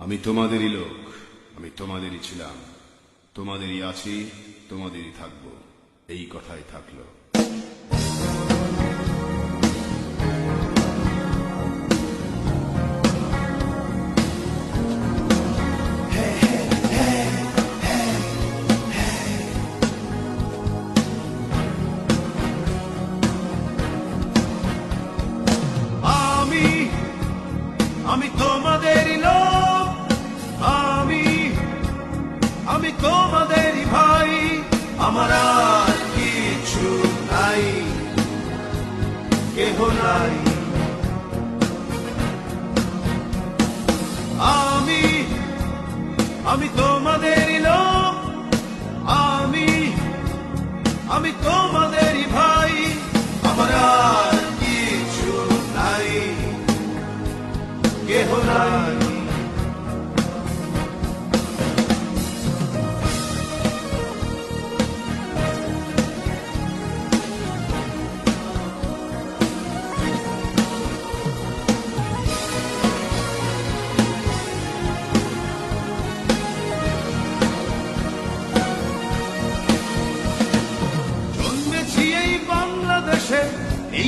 আমি তোমাদেরই লোক আমি তোমাদেরই ছিলাম। তোমাদেরই আছি তোমাদেরই থাকব। এই কথাই থাকল। আমি তোমাদেরই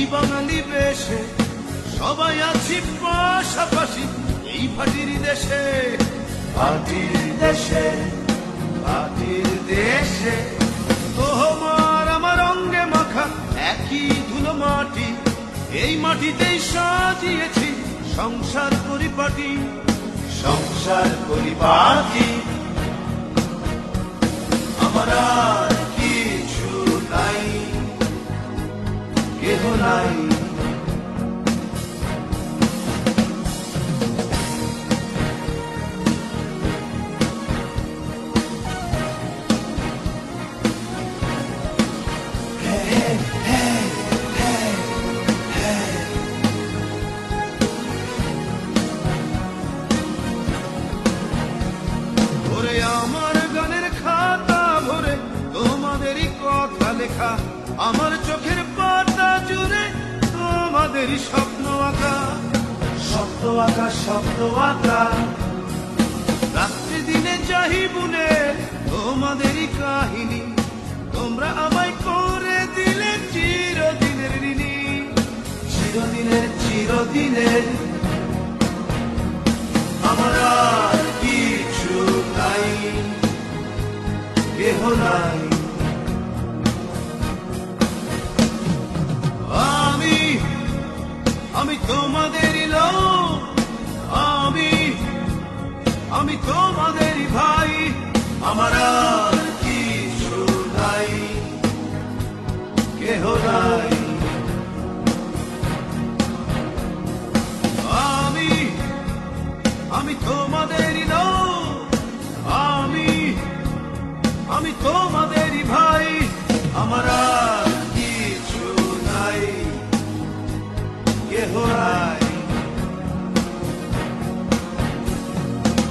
এই বাঙালি বেশে। সবাই আছি পাশাপাশি এই ভাটির দেশে। ভাটির দেশে ভাটির দেশে। তোমার আমার অঙ্গে মাখা একই ধুলো মাটি। এই মাটিতেই সাজিয়েছি সংসার পরিপাটি। সংসার পরিপাটি। আমার কেহ লেখা আমার চোখের পাতা জুড়ে তোমাদেরই স্বপ্ন আঁকা। স্বপ্ন আঁকা স্বপ্ন আঁকা। রাত্রি দিনে চাহি বুনে তোমাদেরই কাহিনী, তোমরা আমায় করে দিলে চিরদিনের ঋণী। চিরদিনের চিরদিনের। আমার কিছু নাই। কেহ নাই। কেহ আমি আমি তোমাদেরই লোক, আমি আমি তোমাদেরই ভাই, আমার আর কিছু নাই, কেহ নাই।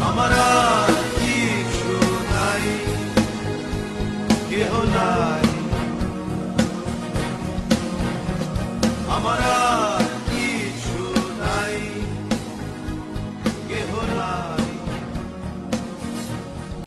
আমার আর কিছু নাই, কেহ